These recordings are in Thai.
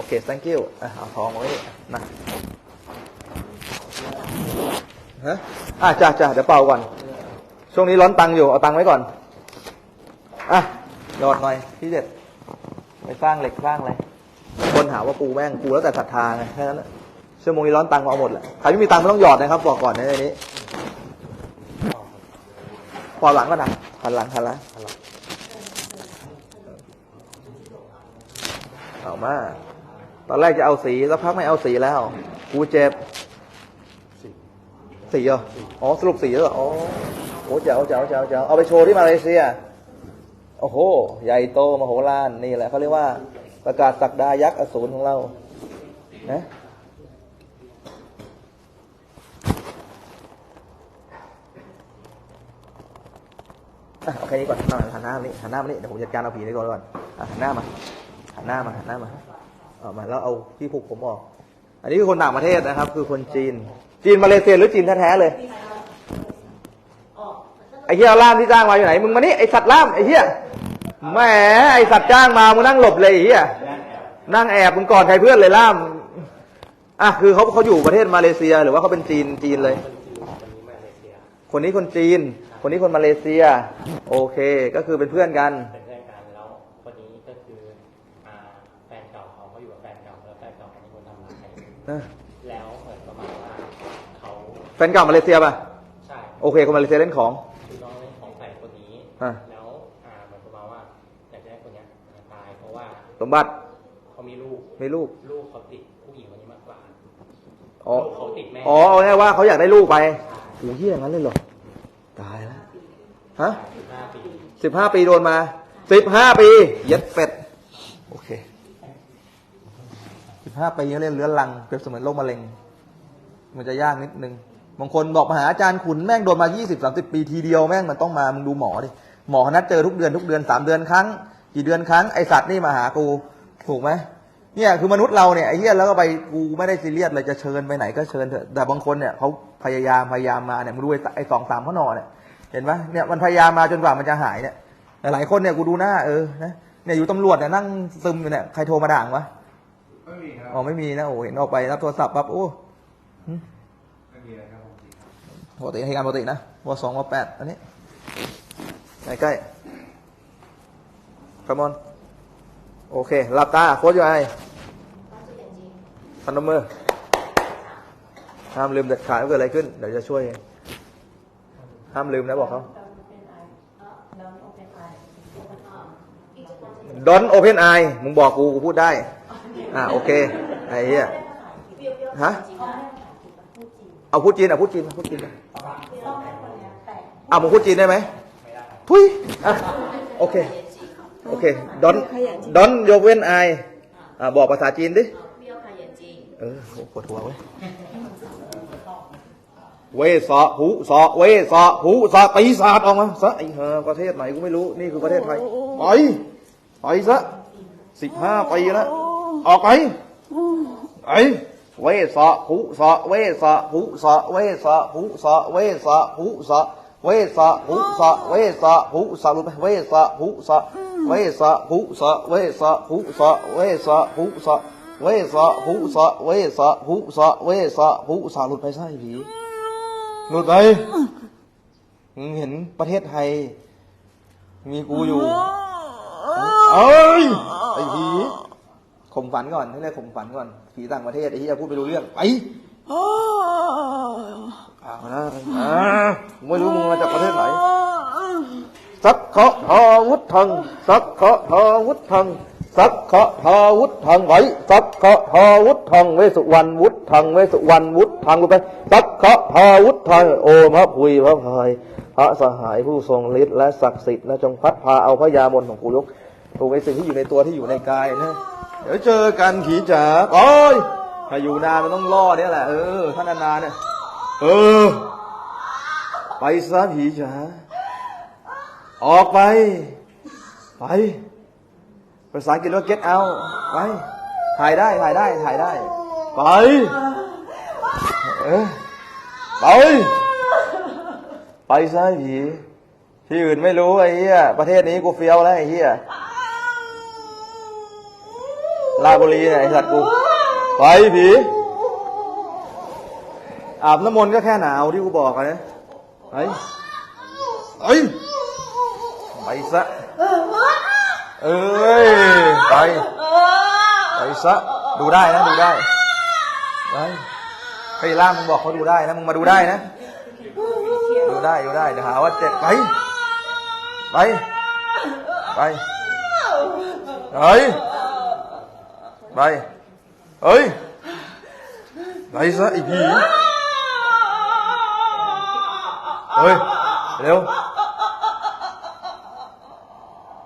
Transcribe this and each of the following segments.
โอเค thank you อะเอาทองไว้นะฮะอะจ้าจ้าเดี๋ยวเป่าก่อน ช่วงนี้ร้อนตังค์อยู่ เอาตังค์ไว้ก่อน อะหยอดหน่อยพี่เด็ดไปสร้างเหล็กสร้างอะไรคนหาว่ากูแม่งกูแล้วแต่ศรัทธาไงแค่นั้นชั่วโมงนี้ร้อนตังค์เอาหมดแหละใครไม่มีตังค์ไม่ต้องหยอดนะครับบอกก่อนในนี้พอหลังก็นะหันหลังหันหลังเอามา ตอนแรกจะเอาสีแล้วพักไม่เอาสีแล้ว กูเจ็บ สีเหรออ๋อสรุปสีแล้วเหรออ๋อโอ้เจ๋วเจ๋วเจ๋วเจ๋วเอาไปโชว์ที่มาเลเซีย โอ้โห ใหญ่โตมโหฬารนี่แหละเขาเรียกว่าประกาศศักดายักษ์อสูรของเรานะอะโอเคนี้ก่อนหันหน้ามานี่หันหน้ามานี่เดี๋ยวผมจัดการเอาผีนี้ก่อนก่อนหันหน้ามาหันหน้ามาหันหน้ามา เอามาแล้วเอาที่ผูกผมออก อันนี้คือคนต่างประเทศนะครับ คือคนจีน จีนมาเลเซียหรือจีนแท้ๆเลย ไอ้เหี้ยเอาล่ามที่จ้างมาอยู่ไหน มึงมานี่ไอ้สัตว์ล่ามไอ้เหี้ยแหมไอ้สัตว์จ้างมา มึงนั่งหลบเลยไอ้เหี้ยนั่งแอบมึงก่อนใครเพื่อนเลยล่ามอะคือเขาเขาอยู่ประเทศมาเลเซีย หรือว่าเขาเป็นจีนจีนเลย คนนี้คนจีน คนนี้คนมาเลเซีย โอเค ก็คือเป็นเพื่อนกัน แล้วเหมือนประมาณว่าเขาแฟนเก่ามาเลเซียป่ะ ใช่โอเคคนมาเลเซียเล่นของคือน้องเล่นของแฟนคนนี้ อะแล้วอ่าเหมือนประมาณว่าอยากจะให้คนเนี้ยตายเพราะว่าสมบัติเขามีลูก มีลูก ลูกเขาติดผู้หญิงคนนี้มากกว่าอ๋อ ลูกเขาติดแม่อ๋อเอาง่ายๆว่าเขาอยากได้ลูกไปโอ้เหี้ยอย่างนั้นเลยเหรอ ตายแล้ว ฮะ สิบห้าปี สิบห้าปีโดนมาสิบห้าปี เย็ดเป็ด โอเค สิบห้าปีเล่นเรื้อนลังเปรียบเสมือนโรคมะเร็ง มันจะยากนิดนึงบางคนบอกมาหาอาจารย์ขุนแม่งโดนมายี่สิบสามสิบปีทีเดียวแม่งมันต้องมามึงดูหมอดิหมอนัดเจอทุกเดือนทุกเดือนสามเดือนครั้งกี่เดือนครั้งไอสัตว์นี่มาหากูถูกไหมเนี่ยคือมนุษย์เราเนี่ยไอ้เหี้ยแล้วก็ไปกูไม่ได้ซีเรียสเลยจะเชิญไปไหนก็เชิญเถอะแต่บางคนเนี่ยเขาพยายามพยายามมาเนี่ยมึงดูไอ้สองสามข้อนอเนี่ยเห็นไหมเนี่ยมันพยายามมาจนกว่ามันจะหายเนี่ยหลายคนเนี่ยกูดูหน้าเออนะเนี่ยอยู่ตำรวจเนี่ยนั่งซึมอยู่เนี่ยใครโทรมาด่างวะ ไม่มีครับอ๋อไม่มีนะโอ้เห็นออกไปรับโทรศัพท์ปั๊บโอ้หึไม่มีอะไรครับผมปกติให้การปกตินะวสองวแปดอันนี้ใกล้ใกล้คอมอนโอเคหลับตาโค้ชอยู่ไอพันนมมือห้ามลืมเด็ดขาดว่าเกิดอะไรขึ้นเดี๋ยวจะช่วยเองห้ามลืมนะบอกเขาดอนโอเพนไอมึงบอกกูกูพูดได้ อ่าโอเคไอ้เหี้ยฮะเอาพูดจีนอะพูดจีนพูดจีนไปอะผมพูดจีนได้ไหมทุยอะโอเคโอเคดอนดอนโยเวนไออ่าบอกภาษาจีนดิเออปวดหัวเว้ยเวสะหูสะเวสะหูสะปีศาจออกมาสะไอ้เฮอประเทศไหนกูไม่รู้นี่คือประเทศไทยไปไปซะสิบห้าปีแล้ว ออกไปไอ้เวสะหูสะเวสะหูสะเวสะหูสะเวสะหูสะเวสะหูสะเวสะหูสะรู้ไหมเวสะหูสะเวสะหูสะเวสะหูสะเวสะหูสะเวสะหูสะเวสะหูสะเวสะหูสะหลุดไปใช่ผีหลุดไปมึงเห็นประเทศไทย มีกูอยู่ เอ้ยไอ้ผี ข่มฝันก่อนให้เรียกข่มฝันก่อนผีต่างประเทศไอ้ที่จะพูดไม่รู้เรื่องไปเอานะอ่าผมไม่รู้มึงมาจากประเทศไหนสักเคาะทอวุฒทังสักเคาะทอวุฒทังสักเคาะทอวุฒทังไว้สักเคาะทอวุฒทังเวสุวรรณวุฒทังเวสุวรรณวุฒทังรู้ไปสักเคาะทอวุฒทังโอมพระพุยพระพายพระสหายผู้ทรงฤทธิ์และศักดิ์สิทธิ์นะจงพัดพาเอาพระยามนของกูยกถูกไอ้สิ่งที่อยู่ในตัวที่อยู่ในกายนะ เดี๋ยวเจอกันผีจ๋าโอ้ยถ้าอยู่นานมันต้องล่อเนี่ยแหละ เออถ้านานเนี่ย เออ ไปซะผีจ๋า ออกไป ไป ภาษาอังกฤษว่า get out ไป ถ่ายได้ ถ่ายได้ ถ่ายได้ ไป เออ ไป ไปซะผี ที่อื่นไม่รู้ไอ้เหี้ย ประเทศนี้กูเฟี้ยวแล้วไอ้เหี้ย ลาบุรีเนี่ยไอสัตว์กูไปผีอาบน้ำมนต์ก็แค่หนาวที่กูบอกอะนะไปเอ้ไปซะเอ้ยไปไปซะดูได้นะดูได้ไปไปล่ามมึงบอกเขาดูได้นะมึงมาดูได้นะดูได้ดูได้เดี๋ยวหาว่าเจ็บไปไปไปไป ไปเฮ้ยไปซะไอ้ผีเฮ้ย เร็ว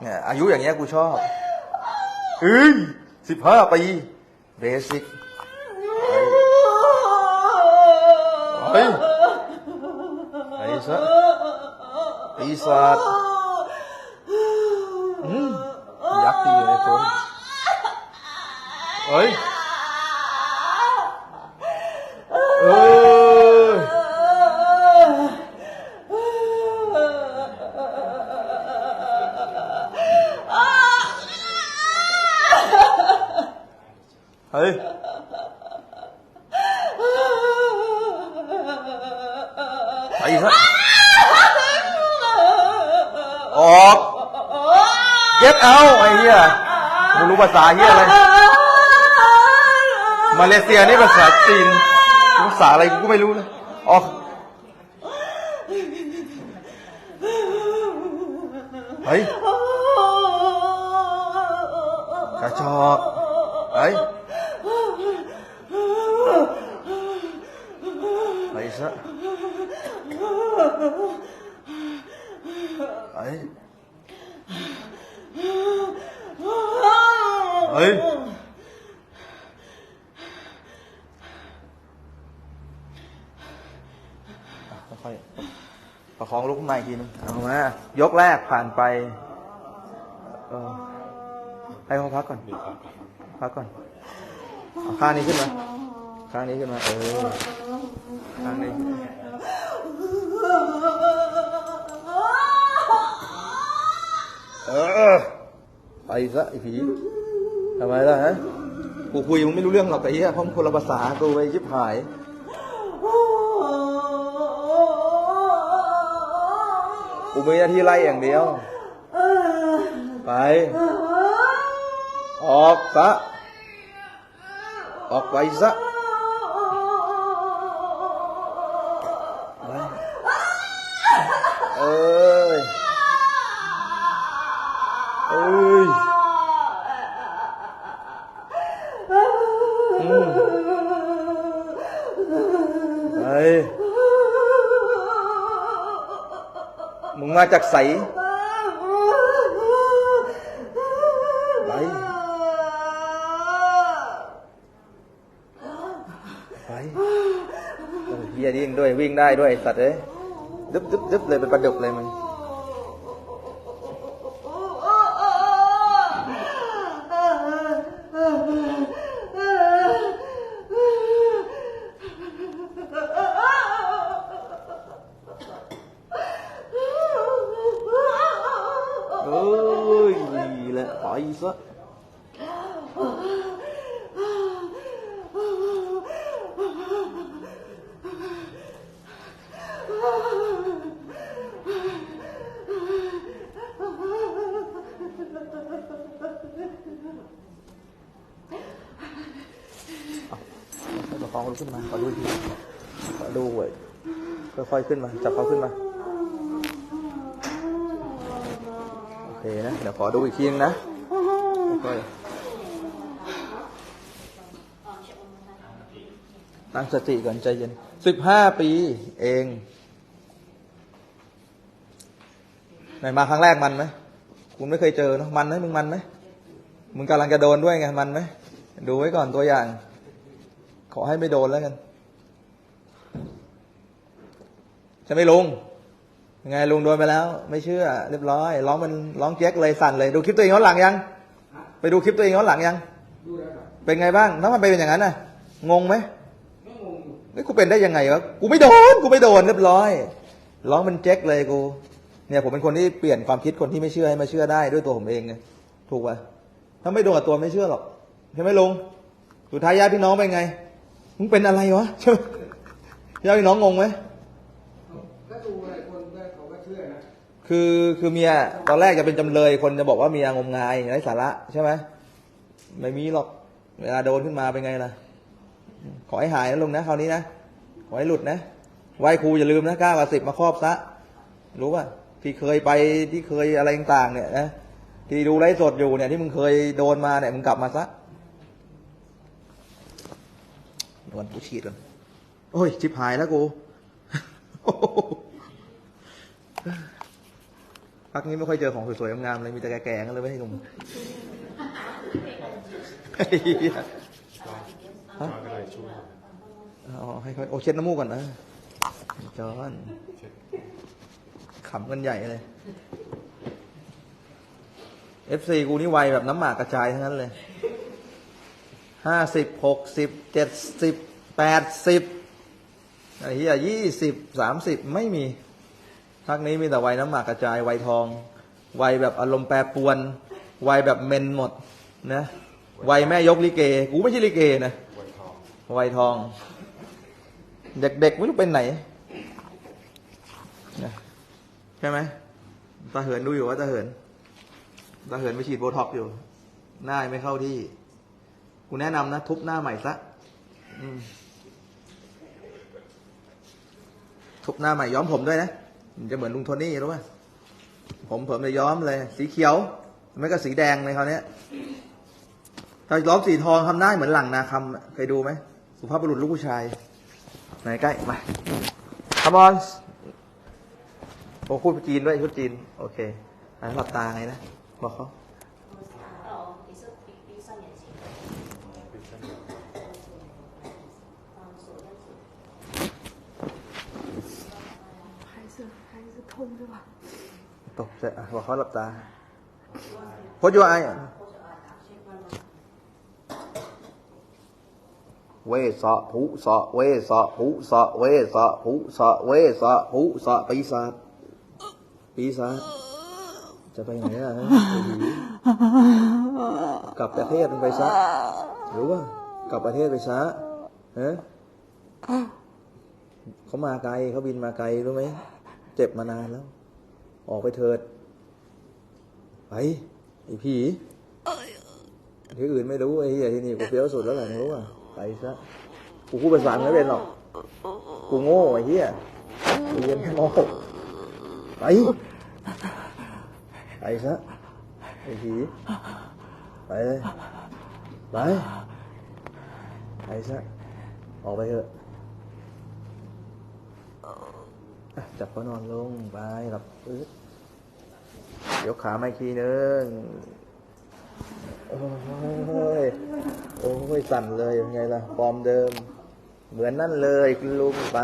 เนี่ย อายุอย่างเงี้ยกูชอบเฮ้ยสิบห้าปีเบสิกเฮ้ยไปซะปีศาจอืมยักษ์ที่อยู่ในตัว นี่เฮ้ยเอ้ยเฮ้ยไปซะออก เก็ตเอาไอ้เหี้ยมึงรู้ภาษาเหี้ยอะไร มาเลเซียนี่ภาษาจีนภาษาอะไรกูก็ไม่รู้นะออกเฮ้ยกระจอกเฮ้ยไปซะเฮ้ยเฮ้ย ค่อยๆประคองลุกขึ้นมาอีกทีนึงเอามายกแรกผ่านไปเออให้เขาพักก่อนพักก่อนเอาข้างนี้ขึ้นมาข้างนี้ขึ้นมาเออข้างนี้เออไปซะไอ้ผีทำไมล่ะฮะกูคุยมึงไม่รู้เรื่องหรอกไอ้เหี้ยเพราะมันคนละภาษากูไปยิบหาย กูมีหน้าที่ไล่อย่างเดียว ไป ออกซะ ออกไปซะ มึงมาจากใสไป ไปเฮียยิ่งด้วยวิ่งได้ด้วยสัตว์เอ้ยดึบดึบดึบเลยเป็นประดุกเลยมัน เอ้ ยแหละไปซะเอาประคองลุกขึ้นมา ขอดูอีกทีขอดูเว้ยค่อยๆขึ้นมา จับเขาขึ้นมา โอ เคนะ เดี๋ยวขอดูอีกทีนึงนะค่อยๆตั้งสติก่อนใจเย็นสิบห้าปีเองไหนมาครั้งแรกมันไหมคุณไม่เคยเจอเนอะมันไหมมึงมันไหมมึงกำลังจะโดนด้วยไงมันไหมดูไว้ก่อนตัวอย่าง ขอให้ไม่โดนแล้วกันใช่ไหมลุง ยังไงลุงโดนไปแล้ว ไม่เชื่อ เรียบร้อย ร้องมันร้องแจ๊กเลยสั่นเลย ดูคลิปตัวเองย้อนหลังยัง ไปดูคลิปตัวเองย้อนหลังยัง เป็นไงบ้างถ้ามันเป็นอย่างนั้นน่ะ งงไหมไม่กูเป็นได้ยังไงวะ กูไม่โดน กูไม่โดนเรียบร้อย ร้องมันแจ๊กเลยกู เนี่ยผมเป็นคนที่เปลี่ยนความคิดคนที่ไม่เชื่อให้มาเชื่อได้ด้วยตัวผมเองไงถูกป่ะถ้าไม่โดนกับตัวไม่เชื่อหรอกใช่ไหมลุงสุดท้ายญาติพี่น้องเป็นไง มึงเป็นอะไรวะใช่ไหมญาติพี่น้องงงไหม ก็ดูอะไรคนได้เขาก็เชื่อนะ คือคือเมียตอนแรกจะเป็นจำเลยคนจะบอกว่าเมียงมงายไร้สาระใช่ไหมไม่มีหรอกเวลาโดนขึ้นมาเป็นไงล่ะ ขอให้หายนะลุงนะคราวนี้นะขอให้หลุดนะไหวครูอย่าลืมนะเก้ากับสิบมาครอบซะรู้ป่ะที่เคยไปที่เคยอะไรต่างๆเนี่ยนะที่ดูไลฟ์สดอยู่เนี่ยที่มึงเคยโดนมาเนี่ยมึงกลับมาซะโดนกูฉีดกันโอ้ยชิบหายแล้วกู พักนี้ไม่ค่อยเจอของสวยๆงามๆเลยมีแต่แก่ๆกันเลยไม่ให้หนุ่มไอ้เหี้ยฮะเอาให้เขาโอเช็ดน้ำมูกก่อนนะจอนขำกันใหญ่เลย FC กูนี่ไวแบบน้ำหมากกระจายทั้งนั้นเลยห้าสิบหกสิบเจ็ดสิบแปดสิบไอ้เหี้ยยี่สิบสามสิบไม่มี พักนี้มีแต่วัยน้ำหมากกระจายวัยทอง วัยแบบอารมณ์แปรปรวน วัยแบบเมนหมดนะวัยแม่ยกลิเกกูไม่ใช่ลิเกนะวัยทอง เด็กๆไม่รู้เป็นไหนใช่ไหมตาเหินดูอยู่ว่าตาเหินตาเหินไปฉีดโบท็อกอยู่ หน้าไม่เข้าที่ กูแนะนำนะ ทุบหน้าใหม่ซะทุบหน้าใหม่ย้อมผมด้วยนะ มันจะเหมือนลุงโทนี่รู้ป่ะผมผมจะย้อมเลย สีเขียวไม่ก็สีแดงเลยคราวเนี้ยถ้าย้อมสีทองทำหน้าเหมือนหลังนาคำเคยดูไหมสุภาพบุรุษลูกผู้ชายไหนใกล้มา come on โอ้พูดจีนด้วยชุดจีน โอเคอันหลับตาไงนะ บอกเขา มด้วยว่ะตกใจะบอกเขาหลับตาโคชยูไอเวสะผูสะเวสะผูสะเวสะผูสะเวสะผูสะปีศาจปีศาจจะไปไหนล่ะกลับประเทศไปซะหรือว่ากลับประเทศไปซะฮะเขามาไกลเขาบินมาไกลรู้ไหม เจ็บมานานแล้ว ออกไปเถิด ไปไอ้ผีที่อื่นไม่รู้ไอ้เหี้ยที่นี่กูเฟี้ยวสุดแล้วแหละรู้ป่ะไปซะกูพูดภาษาไม่เป็นหรอกกูโง่ไอ้เหี้ยกูเรียนแค่มหกไปไปซะไอ้ผีไปเลยไปไปซะออกไปเถอะอะ จับเขานอนลงไปหลับปึ๊บยกขามาอีกทีนึง โอ้ย โอ้ย สั่นเลยยังไงล่ะ ฟอร์มเดิม เหมือนนั่นเลยคุณลุงไป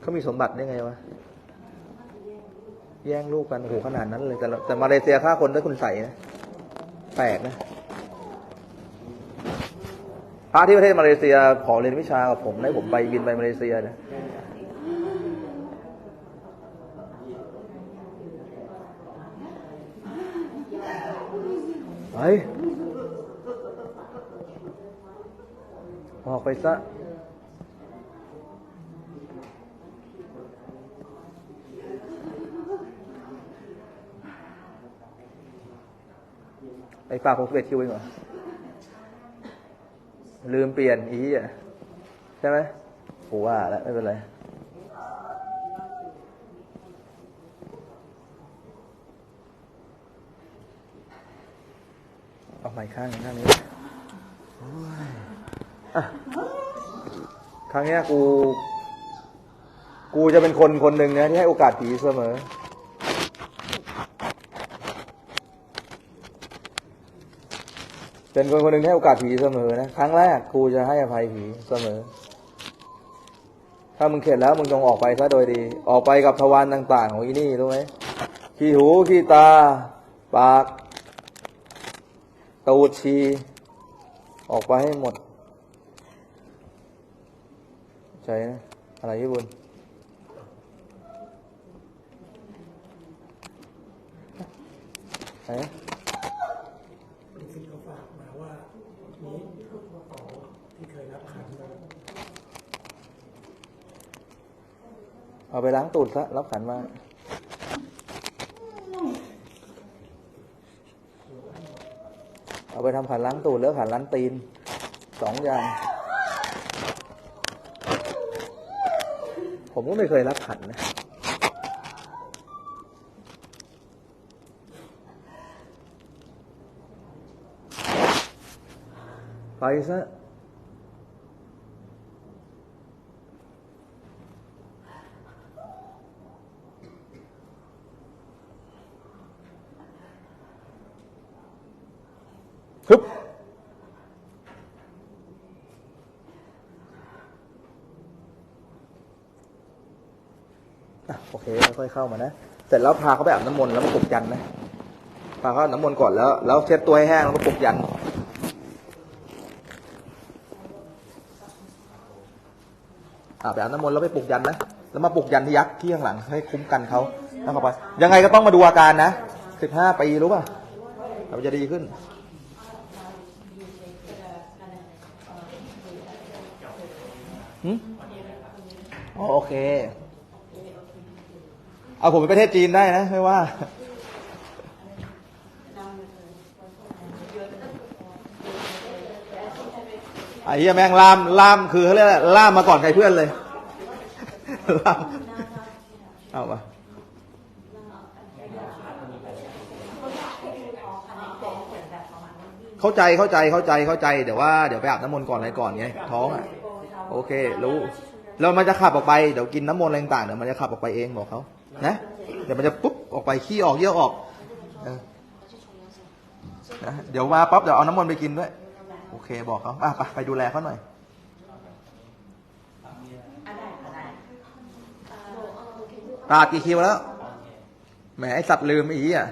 เขามีสมบัติได้ไงวะ แย่งลูกกันโอ้โหขนาดนั้นเลย แต่แต่มาเลเซียฆ่าคนด้วยคุณใส่นะ แปลกนะ พระที่ประเทศมาเลเซียขอเรียนวิชากับผมให้ผมไปบินไปมาเลเซียนะไปออกไปซะไอ้ฝากหกสิบเอ็ดคิวเองเหรอ ลืมเปลี่ยนอีอะใช่ไหมกูว่าแล้วไม่เป็นไรเอาใหม่ข้างหน้างนี้ครั้งนี้กู กูจะเป็นคนคนหนึ่งนะที่ให้โอกาสผีเสมอ เป็นคนคนหนึ่งให้โอกาสผีเสมอนะครั้งแรกกูจะให้อภัยผีเสมอ ถ้ามึงเข็ดแล้วมึงจงออกไปซะโดยดี ออกไปกับทวารต่าง ๆ ของอีนี่รู้ไหมขี้หูขี้ตา ปากตูดชีออกไปให้หมด ใจนะอะไรพี่บุญอะไรนะ นี้ของที่เคยรับขันมา เอาไปล้างตูดซะรับขันมาเอาไปทำขันล้างตูดแล้วขันล้างตีนสองอย่าง ผมก็ไม่เคยรับขันนะไปซะ ฮึบโอเคค่อยๆเข้ามานะ เสร็จแล้วพาเขาไปอาบน้ำมนต์แล้วมาปลุกยันนะ พาเขาอาบน้ำมนต์ก่อนแล้ว แล้วเช็ดตัวให้แห้งแล้วมาปลุกยันอ่าไปอาบน้ำมนต์แล้วไปปลุกยันนะ แล้วมาปลุกยันที่ยักษ์ที่ข้างหลังให้คุ้มกันเขาแล้วเข้าไปยังไงก็ต้องมาดูอาการนะสิบห้าปีรู้ป่ะแล้วมันจะดีขึ้น หืมอ๋อโอเค เอาผมไปประเทศจีนได้นะ ไม่ว่า ไอ้เหี้ยแม่งล่ามล่ามคือเขาเรียกอะไรล่ามมาก่อนใครเพื่อนเลยล่ามเอามาเข้าใจเข้าใจเข้าใจเข้าใจ เดี๋ยวว่าเดี๋ยวไปอาบน้ำมนต์ก่อนอะไรก่อนไงท้องอะ โอเค รู้ เรามันจะขับออกไป เดี๋ยวกินน้ำมนต์อะไรต่างเดี๋ยวมันจะขับออกไปเองบอกเขา นะ เดี๋ยวมันจะปุ๊บออกไปขี้ออกเยี่ยวออกเดี๋ยวมาปั๊บเดี๋ยวเอาน้ำมนต์ไปกินด้วย โอเคบอกเขาไปไปดูแลเขาหน่อยตาบกี่คิวแล้ว แหมไอสัตว์ลืมอเหีอะ